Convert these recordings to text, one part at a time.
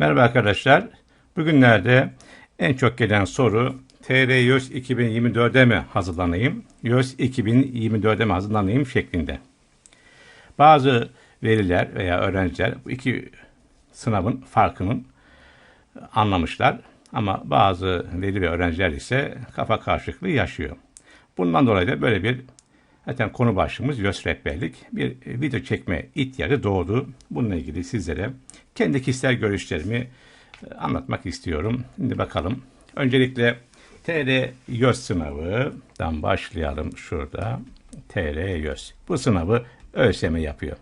Merhaba arkadaşlar. Bugünlerde en çok gelen soru TR YÖS 2024'e mi hazırlanayım, YÖS 2024'e mi hazırlanayım şeklinde. Bazı veriler veya öğrenciler bu iki sınavın farkının anlamışlar. Ama bazı veli ve öğrenciler ise kafa karışıklığı yaşıyor. Bundan dolayı da böyle bir zaten konu başlığımız YÖS rehberlik bir video çekme ihtiyacı doğdu. Bununla ilgili sizlere kendi kişisel görüşlerimi e, anlatmak istiyorum. Şimdi bakalım. Öncelikle TR YÖS sınavından başlayalım şurada. TR YÖS. Bu sınavı ÖSYM yapıyor.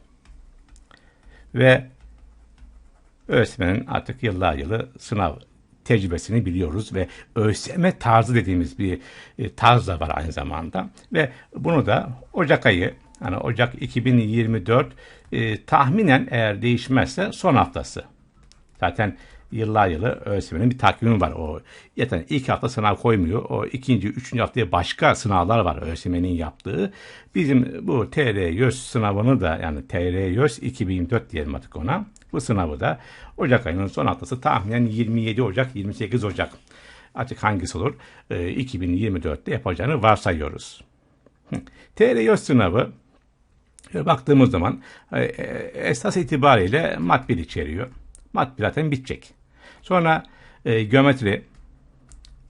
Ve ÖSYM'nin artık yıllar yılı sınav tecrübesini biliyoruz ve ÖSYM tarzı dediğimiz bir e, tarz da var aynı zamanda ve bunu da Ocak ayı yani Ocak 2024 e, tahminen eğer değişmezse son haftası. Zaten yıllar yılı ÖSYM'nin bir takvimi var. O zaten ilk hafta sınav koymuyor. O ikinci, üçüncü haftaya başka sınavlar var ÖSYM'nin yaptığı. Bizim bu TR YÖS sınavını da yani TR YÖS 2024 diyelim artık ona. Bu sınavı da Ocak ayının son haftası tahminen 27 Ocak, 28 Ocak. Artık hangisi olur? E, 2024'te yapacağını varsayıyoruz. TR YÖS sınavı baktığımız zaman e, e, esas itibariyle mat 1 içeriyor. Mat 1 zaten bitecek. Sonra e, geometri,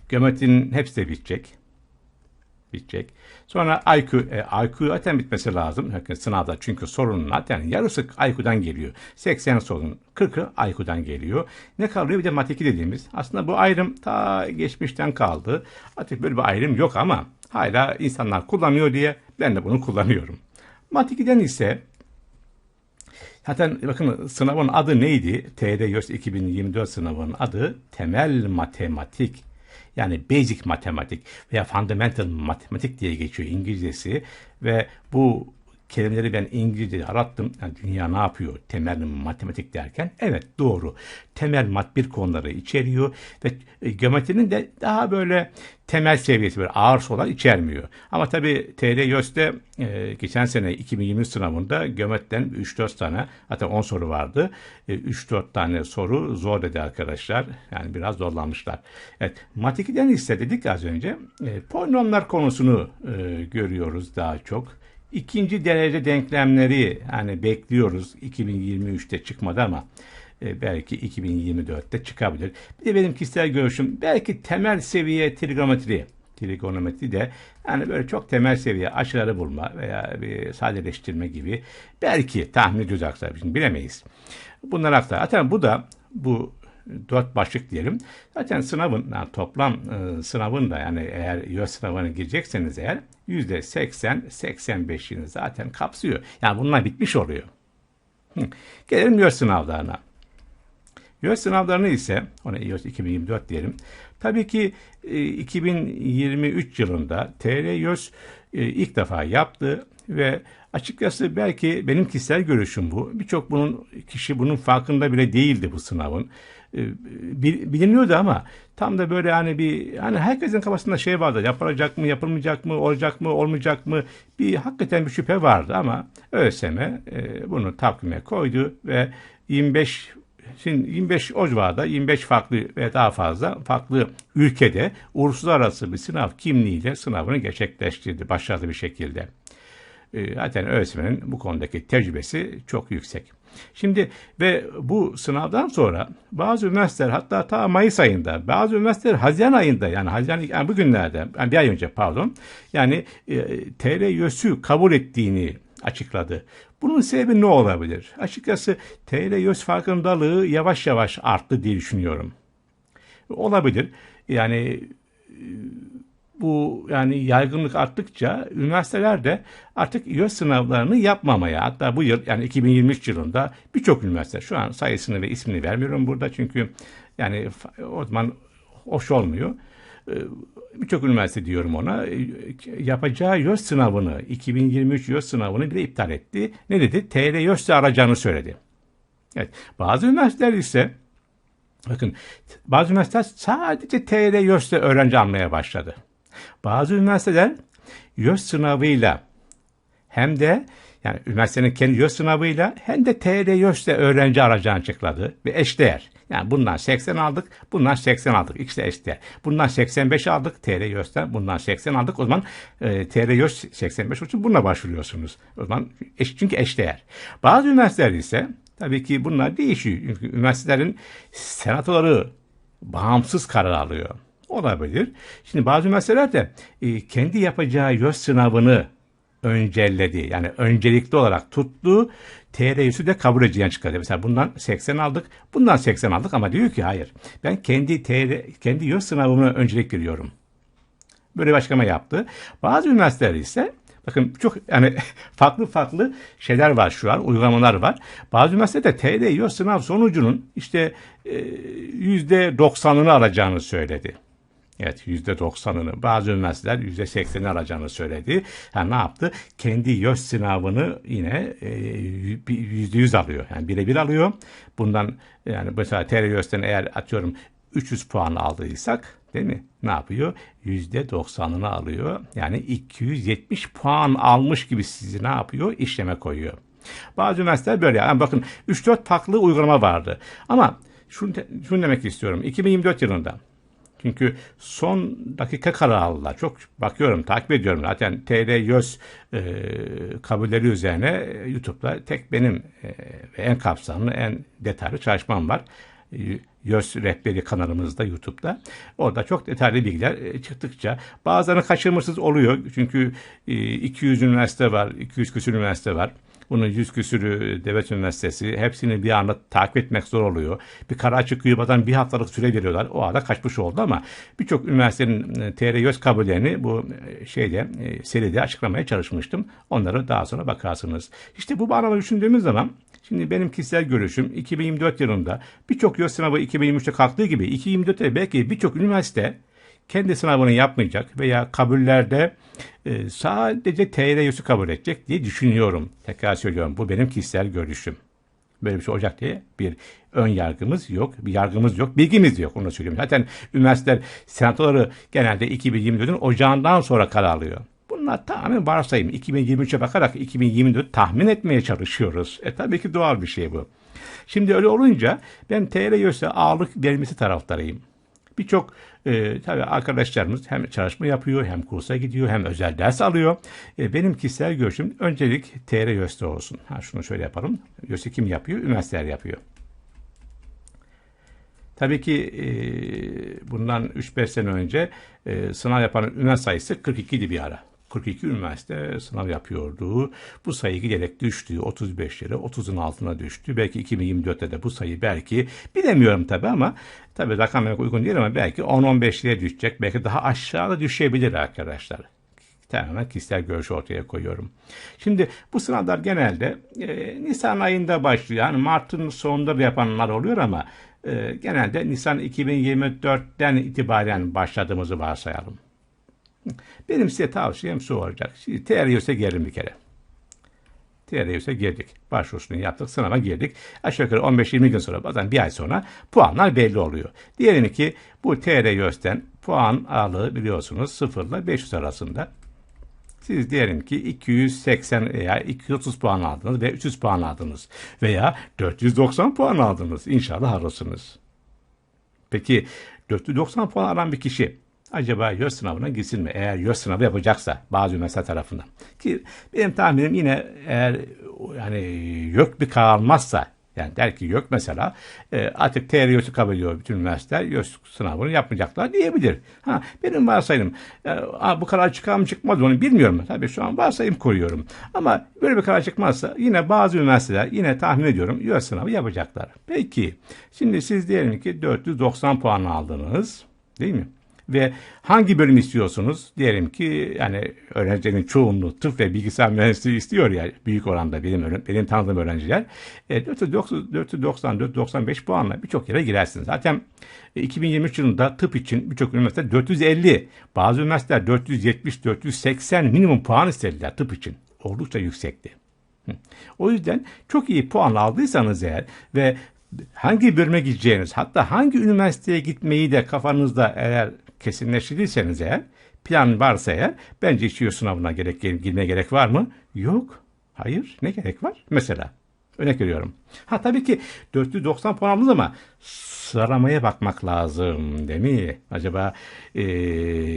geometrinin hepsi de bitecek. Bitecek. Sonra IQ, e, IQ zaten bitmesi lazım sınavda çünkü sorunun zaten yarısı IQ'dan geliyor. 80 sorun 40'ı IQ'dan geliyor. Ne kalıyor bir de mat 2 dediğimiz. Aslında bu ayrım ta geçmişten kaldı. Artık böyle bir ayrım yok ama hala insanlar kullanıyor diye ben de bunu kullanıyorum. Mat 2'den ise Zaten bakın sınavın adı neydi? TD YÖS 2024 sınavının adı temel matematik. Yani basic matematik veya fundamental matematik diye geçiyor İngilizcesi ve bu kelimeleri ben İngilizce arattım. Yani dünya ne yapıyor temel matematik derken? Evet doğru. Temel mat bir konuları içeriyor ve e, geometrinin de daha böyle temel seviyesi böyle ağır sorular içermiyor. Ama tabii TR YÖS'te e, geçen sene 2020 sınavında geometriden 3-4 tane hatta 10 soru vardı. E, 3-4 tane soru zor dedi arkadaşlar. Yani biraz zorlanmışlar. Evet mat 2'den ise dedik az önce e, polinomlar konusunu e, görüyoruz daha çok. İkinci derece denklemleri hani bekliyoruz 2023'te çıkmadı ama e, belki 2024'te çıkabilir. Bir de benim kişisel görüşüm belki temel seviye trigonometri trigonometri de yani böyle çok temel seviye açıları bulma veya bir sadeleştirme gibi belki tahmin ediyoruz arkadaşlar bilemeyiz. Bunlar aktar. Zaten bu da bu dört başlık diyelim. Zaten sınavın yani toplam e, sınavın da yani eğer YÖS sınavına girecekseniz eğer yüzde 80-85'ini zaten kapsıyor. Yani bunlar bitmiş oluyor. Hı. Gelelim YÖS sınavlarına. YÖS sınavlarını ise ona YÖS 2024 diyelim. Tabii ki e, 2023 yılında TR YÖS e, ilk defa yaptı ve açıkçası belki benim kişisel görüşüm bu. Birçok bunun kişi bunun farkında bile değildi bu sınavın. E, biliniyordu ama tam da böyle hani bir hani herkesin kafasında şey vardı yapılacak mı yapılmayacak mı olacak mı olmayacak mı bir hakikaten bir şüphe vardı ama ÖSYM e, bunu takvime koydu ve 25 Şimdi 25 o civarda 25 farklı ve daha fazla farklı ülkede uluslararası bir sınav kimliğiyle sınavını gerçekleştirdi başarılı bir şekilde. E, zaten ÖSYM'nin bu konudaki tecrübesi çok yüksek. Şimdi ve bu sınavdan sonra bazı üniversiteler hatta ta Mayıs ayında, bazı üniversiteler Haziran ayında yani Haziran yani bugünlerde, yani bir ay önce pardon, yani e, TR YÖS'ü kabul ettiğini açıkladı. Bunun sebebi ne olabilir? Açıkçası TL YÖS farkındalığı yavaş yavaş arttı diye düşünüyorum. Olabilir. Yani bu yani yaygınlık arttıkça üniversiteler de artık YÖS sınavlarını yapmamaya hatta bu yıl yani 2023 yılında birçok üniversite şu an sayısını ve ismini vermiyorum burada çünkü yani o zaman hoş olmuyor. Ee, birçok üniversite diyorum ona yapacağı YÖS sınavını 2023 YÖS sınavını bile iptal etti. Ne dedi? TR YÖS'le arayacağını söyledi. Evet. Bazı üniversiteler ise bakın bazı üniversiteler sadece TR YÖS'le öğrenci almaya başladı. Bazı üniversiteler YÖS sınavıyla hem de Yani üniversitenin kendi YÖS sınavıyla hem de TYT YÖS'te öğrenci alacağını açıkladı ve eşdeğer. Yani bundan 80 aldık, bundan 80 aldık. İkisi de eşdeğer. Bundan 85 aldık TR YÖS'ten, bundan 80 aldık. O zaman e, TR YÖS 85 için bununla başvuruyorsunuz. O zaman eş, çünkü eşdeğer. Bazı üniversiteler ise tabii ki bunlar değişiyor. Çünkü üniversitelerin senatoları bağımsız karar alıyor. Olabilir. Şimdi bazı üniversiteler de e, kendi yapacağı YÖS sınavını öncelledi. Yani öncelikli olarak tuttu. TR de kabul edeceğini çıkardı. Mesela bundan 80 aldık, bundan 80 aldık ama diyor ki hayır. Ben kendi TR, kendi YÖS sınavımı öncelik veriyorum. Böyle bir açıklama yaptı. Bazı üniversiteler ise Bakın çok yani farklı farklı şeyler var şu an, uygulamalar var. Bazı üniversitede TR YÖS sınav sonucunun işte yüzde doksanını alacağını söyledi. Evet yüzde doksanını bazı üniversiteler yüzde seksenini alacağını söyledi. Yani ne yaptı? Kendi YÖS sınavını yine e, yüzde yüz alıyor. Yani birebir alıyor. Bundan yani mesela TR YÖS'ten eğer atıyorum 300 puan aldıysak değil mi? Ne yapıyor? Yüzde doksanını alıyor. Yani 270 puan almış gibi sizi ne yapıyor? İşleme koyuyor. Bazı üniversiteler böyle. Yani bakın 3-4 farklı uygulama vardı. Ama şunu, şunu demek istiyorum. 2024 yılında çünkü son dakika karar aldılar. Çok bakıyorum, takip ediyorum. Zaten TR YÖS e, kabulleri üzerine YouTube'da tek benim e, en kapsamlı, en detaylı çalışmam var. E, YÖS rehberi kanalımızda YouTube'da. Orada çok detaylı bilgiler e, çıktıkça bazılarını kaçırmışsınız oluyor. Çünkü e, 200 üniversite var, 200 küsur üniversite var. Bunun yüz küsürü devlet üniversitesi hepsini bir anda takip etmek zor oluyor. Bir karar çıkıyor bazen bir haftalık süre veriyorlar. O arada kaçmış oldu ama birçok üniversitenin e, TR YÖS kabullerini bu e, şeyde e, seride açıklamaya çalışmıştım. Onları daha sonra bakarsınız. İşte bu bağlamda düşündüğümüz zaman Şimdi benim kişisel görüşüm 2024 yılında birçok YÖS sınavı 2023'te kalktığı gibi 2024'te belki birçok üniversite kendi sınavını yapmayacak veya kabullerde e, sadece TRYS'i kabul edecek diye düşünüyorum. Tekrar söylüyorum bu benim kişisel görüşüm. Böyle bir şey olacak diye bir ön yargımız yok, bir yargımız yok, bilgimiz yok onu söylüyorum. Zaten üniversiteler senatoları genelde 2024'ün ocağından sonra karar alıyor. Bunlar tamamen varsayım. 2023'e bakarak 2024 tahmin etmeye çalışıyoruz. E tabii ki doğal bir şey bu. Şimdi öyle olunca ben TR ağırlık vermesi taraftarıyım. Birçok e, tabii arkadaşlarımız hem çalışma yapıyor, hem kursa gidiyor, hem özel ders alıyor. E, benim kişisel görüşüm öncelik TR YÖS'te olsun. Ha, şunu şöyle yapalım. YÖS'ü kim yapıyor? Üniversiteler yapıyor. Tabii ki e, bundan 3-5 sene önce e, sınav yapan üniversite sayısı 42 idi bir ara. 42 üniversite sınav yapıyordu. Bu sayı giderek düştü. 35'lere, 30'un altına düştü. Belki 2024'te de bu sayı belki bilemiyorum tabii ama tabii rakam uygun değil ama belki 10-15'liğe düşecek. Belki daha aşağıda düşebilir arkadaşlar tamamen kişisel görüş ortaya koyuyorum. Şimdi bu sınavlar genelde e, Nisan ayında başlıyor. Yani Mart'ın sonunda yapanlar oluyor ama e, genelde Nisan 2024'ten itibaren başladığımızı varsayalım. Benim size tavsiyem şu olacak. Şimdi TRYS'e gelin bir kere. TRYS'e girdik. Başvurusunu yaptık. Sınava girdik. Aşağı yukarı 15-20 gün sonra bazen bir ay sonra puanlar belli oluyor. Diyelim ki bu TRYS'ten puan ağırlığı biliyorsunuz 0 ile 500 arasında. Siz diyelim ki 280 veya 230 puan aldınız ve 300 puan aldınız. Veya 490 puan aldınız. İnşallah alırsınız. Peki 490 puan alan bir kişi acaba YÖS sınavına gitsin mi? Eğer YÖS sınavı yapacaksa bazı üniversite tarafından. Ki benim tahminim yine eğer yani yok bir karar almazsa yani der ki yok mesela e, artık TR kabul ediyor bütün üniversiteler YÖS sınavını yapmayacaklar diyebilir. Ha, benim varsayım e, bu karar çıkar mı çıkmaz onu bilmiyorum. Tabii şu an varsayım koyuyorum. Ama böyle bir karar çıkmazsa yine bazı üniversiteler yine tahmin ediyorum YÖS sınavı yapacaklar. Peki şimdi siz diyelim ki 490 puan aldınız değil mi? Ve hangi bölüm istiyorsunuz? Diyelim ki yani öğrencilerin çoğunluğu tıp ve bilgisayar mühendisliği istiyor ya büyük oranda benim benim tanıdığım öğrenciler. E, 490 494 95 puanla birçok yere girersiniz. Zaten 2023 yılında tıp için birçok üniversite 450, bazı üniversiteler 470 480 minimum puan istediler tıp için. Oldukça yüksekti. O yüzden çok iyi puan aldıysanız eğer ve hangi bölüme gideceğiniz hatta hangi üniversiteye gitmeyi de kafanızda eğer kesinleştirirseniz eğer plan varsa eğer bence hiç sınavına gerek girmeye gerek var mı? Yok. Hayır. Ne gerek var? Mesela. Örnek veriyorum. Ha tabii ki 490 puan aldınız ama sıralamaya bakmak lazım değil mi? Acaba e,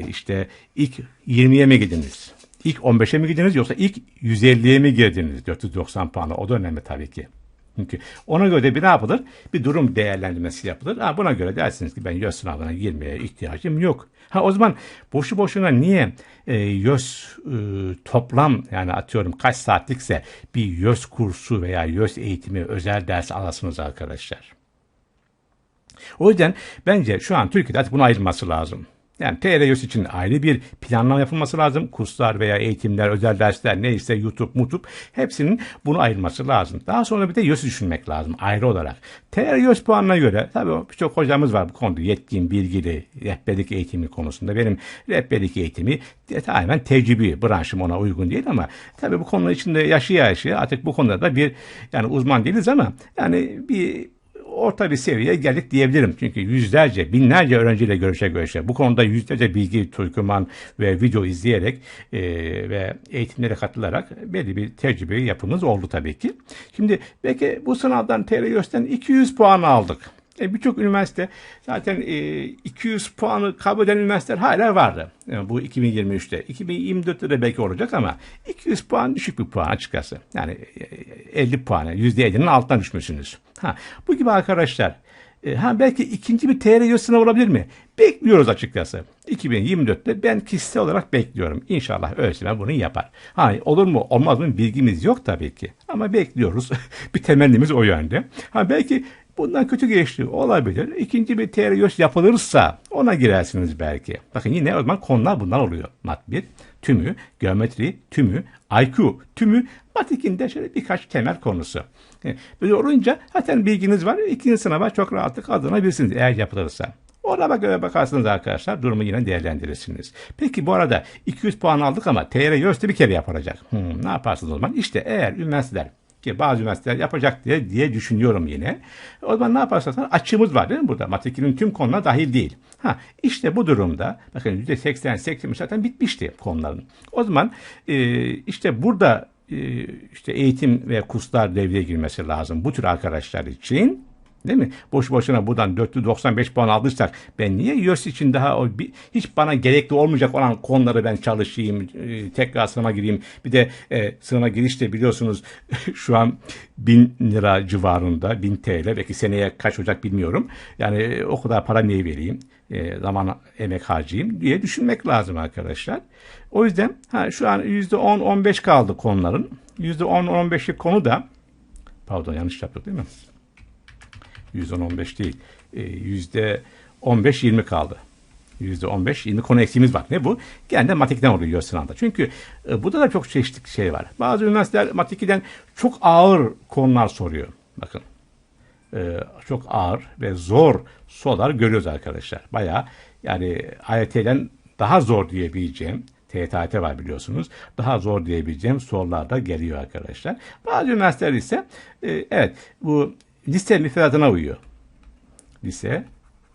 işte ilk 20'ye mi gidiniz? İlk 15'e mi gidiniz yoksa ilk 150'ye mi girdiniz? 490 puanı. O da önemli tabii ki. Çünkü ona göre de bir ne yapılır? Bir durum değerlendirmesi yapılır. Ha, buna göre dersiniz ki ben YÖS sınavına girmeye ihtiyacım yok. Ha o zaman boşu boşuna niye e, YÖS e, toplam yani atıyorum kaç saatlikse bir YÖS kursu veya YÖS eğitimi özel ders alasınız arkadaşlar. O yüzden bence şu an Türkiye'de artık bunu ayırması lazım. Yani TRYOS için ayrı bir planlama yapılması lazım. Kurslar veya eğitimler, özel dersler neyse YouTube, mutup hepsinin bunu ayırması lazım. Daha sonra bir de YÖS'ü düşünmek lazım ayrı olarak. TRYOS puanına göre tabii birçok hocamız var bu konuda yetkin, bilgili, rehberlik eğitimi konusunda. Benim rehberlik eğitimi tamamen tecrübi branşım ona uygun değil ama tabii bu konu içinde yaşaya yaşaya artık bu konuda da bir yani uzman değiliz ama yani bir orta bir seviyeye geldik diyebilirim. Çünkü yüzlerce, binlerce öğrenciyle görüşe görüşe bu konuda yüzlerce bilgi, turkuman ve video izleyerek e, ve eğitimlere katılarak belli bir tecrübe yapımız oldu tabii ki. Şimdi belki bu sınavdan TRYOS'ten 200 puan aldık. E, Birçok üniversite zaten e, 200 puanı kabul eden üniversiteler hala vardı. Yani e, bu 2023'te. 2024'te de belki olacak ama 200 puan düşük bir puan açıkçası. Yani e, 50 puanı, %50'nin altına düşmüşsünüz. Ha, bu gibi arkadaşlar e, ha belki ikinci bir TRY sınav olabilir mi? Bekliyoruz açıkçası. 2024'te ben kişisel olarak bekliyorum. İnşallah ÖSYM bunu yapar. Ha, olur mu olmaz mı bilgimiz yok tabii ki. Ama bekliyoruz. bir temennimiz o yönde. Ha, belki Bundan kötü geçti olabilir. İkinci bir teoriyoş yapılırsa ona girersiniz belki. Bakın yine o zaman konular bundan oluyor. Mat 1, tümü, geometri, tümü, IQ, tümü, mat 2'de şöyle birkaç temel konusu. E, böyle olunca zaten bilginiz var. İkinci sınava çok rahatlık kazanabilirsiniz eğer yapılırsa. Ona bakarsınız arkadaşlar durumu yine değerlendirirsiniz. Peki bu arada 200 puan aldık ama TR YÖS'te bir kere yapılacak. Hmm, ne yaparsınız o zaman? İşte eğer üniversiteler ki bazı üniversiteler yapacak diye, diye düşünüyorum yine. O zaman ne yaparsanız açığımız var değil mi burada? Matematikinin tüm konular dahil değil. Ha, işte bu durumda bakın %80 80 zaten bitmişti konuların. O zaman e, işte burada e, işte eğitim ve kurslar devreye girmesi lazım bu tür arkadaşlar için. Değil mi? Boş boşuna buradan 495 puan aldıysak ben niye YÖS için daha o bir, hiç bana gerekli olmayacak olan konuları ben çalışayım, e, tekrar sınava gireyim. Bir de e, sınava girişte biliyorsunuz şu an 1000 lira civarında, 1000 TL belki seneye kaç olacak bilmiyorum. Yani e, o kadar para niye vereyim? E, zaman emek harcayayım diye düşünmek lazım arkadaşlar. O yüzden ha, şu an %10-15 kaldı konuların. %10-15'lik konu da pardon yanlış yaptık değil mi? %10-15 değil. E, %15-20 kaldı. %15-20 konu eksiğimiz var. Ne bu? Genelde matematikten oluyor sınavda. Çünkü e, burada da çok çeşitli şey var. Bazı üniversiteler matematikten çok ağır konular soruyor. Bakın. E, çok ağır ve zor sorular görüyoruz arkadaşlar. Baya yani AYT'den daha zor diyebileceğim TTT var biliyorsunuz. Daha zor diyebileceğim sorular da geliyor arkadaşlar. Bazı üniversiteler ise e, evet bu lise müfredatına uyuyor. Lise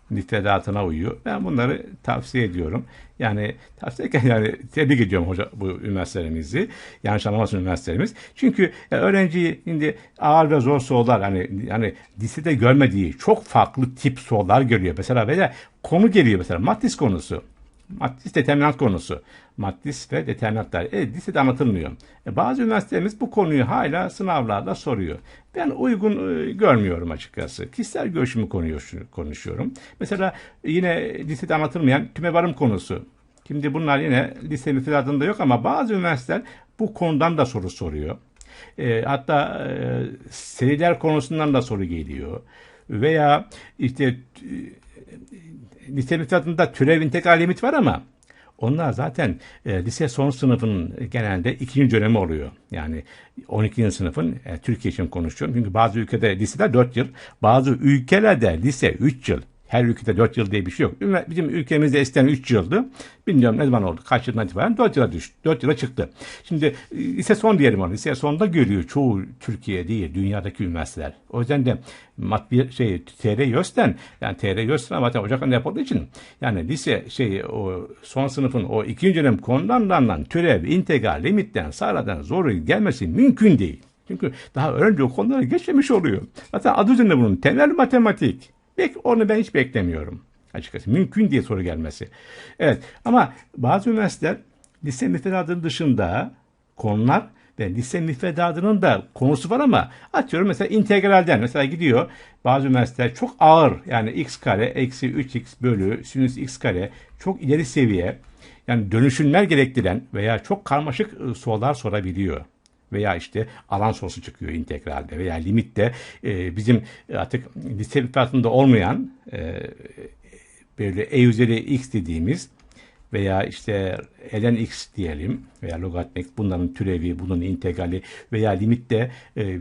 müfredatına uyuyor. Ben bunları tavsiye ediyorum. Yani tavsiye ederken yani tebrik ediyorum hoca bu üniversitelerimizi. Yanlış anlamasın üniversitelerimiz. Çünkü yani öğrenci şimdi ağır ve zor sorular hani yani lisede görmediği çok farklı tip sorular görüyor. Mesela veya konu geliyor mesela matris konusu. Matris determinant konusu. Matris ve determinantlar. E, lisede anlatılmıyor. E, bazı üniversitelerimiz bu konuyu hala sınavlarda soruyor. Ben uygun e, görmüyorum açıkçası. Kişisel görüşümü konuşuyorum. Mesela yine lisede anlatılmayan tümevarım konusu. Şimdi bunlar yine lise müfredatında yok ama bazı üniversiteler bu konudan da soru soruyor. E, hatta e, seriler konusundan da soru geliyor. Veya işte e, müfredatında türev integral limit var ama onlar zaten e, lise son sınıfının genelde ikinci dönemi oluyor. Yani 12. sınıfın e, Türkiye için konuşuyorum. Çünkü bazı ülkede liseler 4 yıl, bazı ülkelerde lise 3 yıl. Her ülkede 4 yıl diye bir şey yok. Bizim ülkemizde eskiden 3 yıldı. Bilmiyorum ne zaman oldu. Kaç yıldan itibaren 4 yıla düştü. 4 yıla çıktı. Şimdi e, lise son diyelim onu. Lise sonunda görüyor çoğu Türkiye değil, dünyadaki üniversiteler. O yüzden de matbi şey TR YÖS'ten yani TR YÖS zaten Ocak ayında yapıldığı için yani lise şey o son sınıfın o ikinci dönem konularından türev, integral, limitten, sağladan zoru gelmesi mümkün değil. Çünkü daha önce o konulara geçmemiş oluyor. Zaten adı üzerinde bunun temel matematik. Bek onu ben hiç beklemiyorum açıkçası. Mümkün diye soru gelmesi. Evet ama bazı üniversiteler lise müfredatının dışında konular ve lise müfredatının da konusu var ama atıyorum mesela integralden mesela gidiyor bazı üniversiteler çok ağır yani x kare eksi 3x bölü sinüs x kare çok ileri seviye yani dönüşümler gerektiren veya çok karmaşık sorular sorabiliyor veya işte alan sorusu çıkıyor integralde veya limitte e, bizim artık lise müfredatında olmayan e, böyle e üzeri x dediğimiz veya işte ln x diyelim veya logaritm bunların türevi, bunun integrali veya limitte e, e,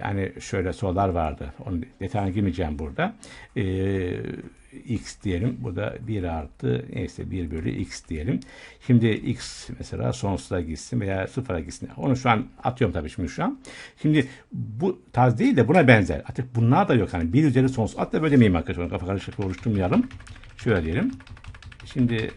yani şöyle sorular vardı. Onu detayına girmeyeceğim burada. E, x diyelim. Bu da 1 artı neyse 1 bölü x diyelim. Şimdi x mesela sonsuza gitsin veya sıfıra gitsin. Onu şu an atıyorum tabii şimdi şu an. Şimdi bu tarz değil de buna benzer. Artık bunlar da yok. Hani 1 üzeri sonsuz. Hatta böyle demeyeyim arkadaşlar. Kafa karışıklığı oluşturmayalım. Şöyle diyelim. Şimdi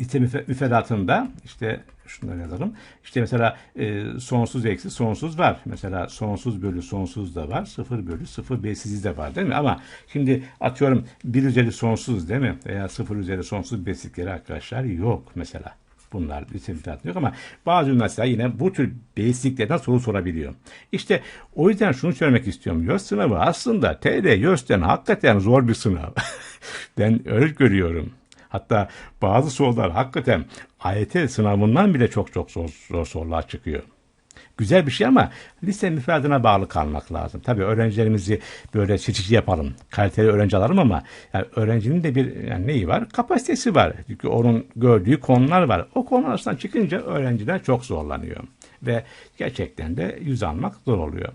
lite müfredatında işte şunları yazalım. İşte mesela e, sonsuz eksi sonsuz var. Mesela sonsuz bölü sonsuz da var. Sıfır bölü sıfır besiz de var değil mi? Ama şimdi atıyorum bir üzeri sonsuz değil mi? Veya sıfır üzeri sonsuz besizlikleri arkadaşlar yok mesela. Bunlar müfredatında yok ama bazı üniversiteler yine bu tür basiclerden soru sorabiliyor. İşte o yüzden şunu söylemek istiyorum. YÖS sınavı aslında TD YÖS'ten hakikaten zor bir sınav. ben öyle görüyorum. Hatta bazı sorular hakikaten AYT sınavından bile çok çok zor, zor sorular çıkıyor. Güzel bir şey ama lise müfredine bağlı kalmak lazım. Tabii öğrencilerimizi böyle seçici yapalım. Kaliteli öğrenci alalım ama yani öğrencinin de bir yani neyi var? Kapasitesi var. Çünkü onun gördüğü konular var. O konu arasından çıkınca öğrenciler çok zorlanıyor. Ve gerçekten de yüz almak zor oluyor.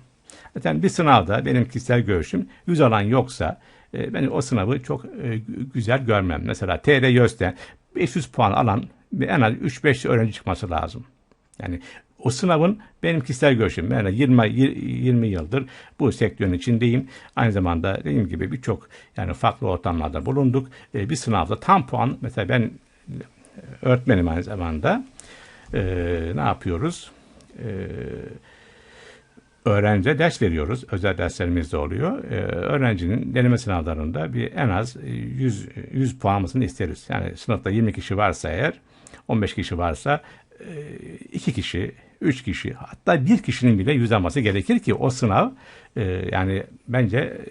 Zaten bir sınavda benim kişisel görüşüm yüz alan yoksa e, ben o sınavı çok e, güzel görmem. Mesela TR YÖS'te 500 puan alan en az 3-5 öğrenci çıkması lazım. Yani o sınavın benim kişisel görüşüm. Yani 20, 20 yıldır bu sektörün içindeyim. Aynı zamanda dediğim gibi birçok yani farklı ortamlarda bulunduk. E, bir sınavda tam puan mesela ben öğretmenim aynı zamanda. E, ne yapıyoruz? Eee öğrenciye ders veriyoruz. Özel derslerimiz de oluyor. Ee, öğrencinin deneme sınavlarında bir en az 100, 100 puanımızını isteriz. Yani sınıfta 20 kişi varsa eğer 15 kişi varsa 2 e, kişi, 3 kişi hatta bir kişinin bile yüz alması gerekir ki o sınav e, yani bence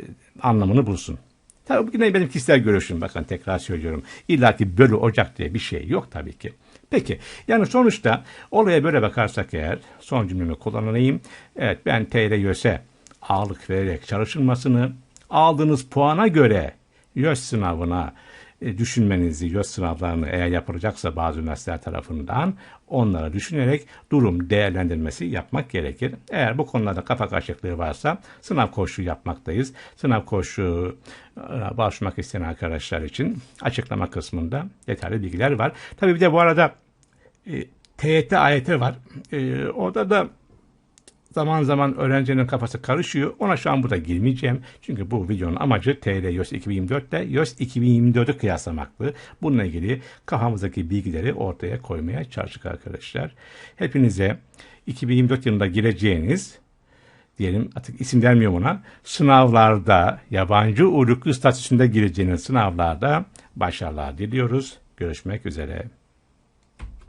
anlamını bulsun. Tabii yine benim kişisel görüşüm. Bakın tekrar söylüyorum. İlla ki bölü ocak diye bir şey yok tabii ki. Peki yani sonuçta olaya böyle bakarsak eğer son cümlemi kullanayım. Evet ben TR YÖS'e ağırlık vererek çalışılmasını aldığınız puana göre YÖS sınavına düşünmenizi, YÖS sınavlarını eğer yapılacaksa bazı üniversiteler tarafından onlara düşünerek durum değerlendirmesi yapmak gerekir. Eğer bu konularda kafa karışıklığı varsa sınav koşu yapmaktayız. Sınav koşu e, başlamak isteyen arkadaşlar için açıklama kısmında detaylı bilgiler var. Tabii bir de bu arada e, TYT AYT var. E, orada da zaman zaman öğrencinin kafası karışıyor. Ona şu an burada girmeyeceğim. Çünkü bu videonun amacı TR YÖS 2024'te YÖS 2024'ü kıyaslamaktı. Bununla ilgili kafamızdaki bilgileri ortaya koymaya çalıştık arkadaşlar. Hepinize 2024 yılında gireceğiniz diyelim artık isim vermiyorum ona sınavlarda yabancı uyruklu statüsünde gireceğiniz sınavlarda başarılar diliyoruz. Görüşmek üzere.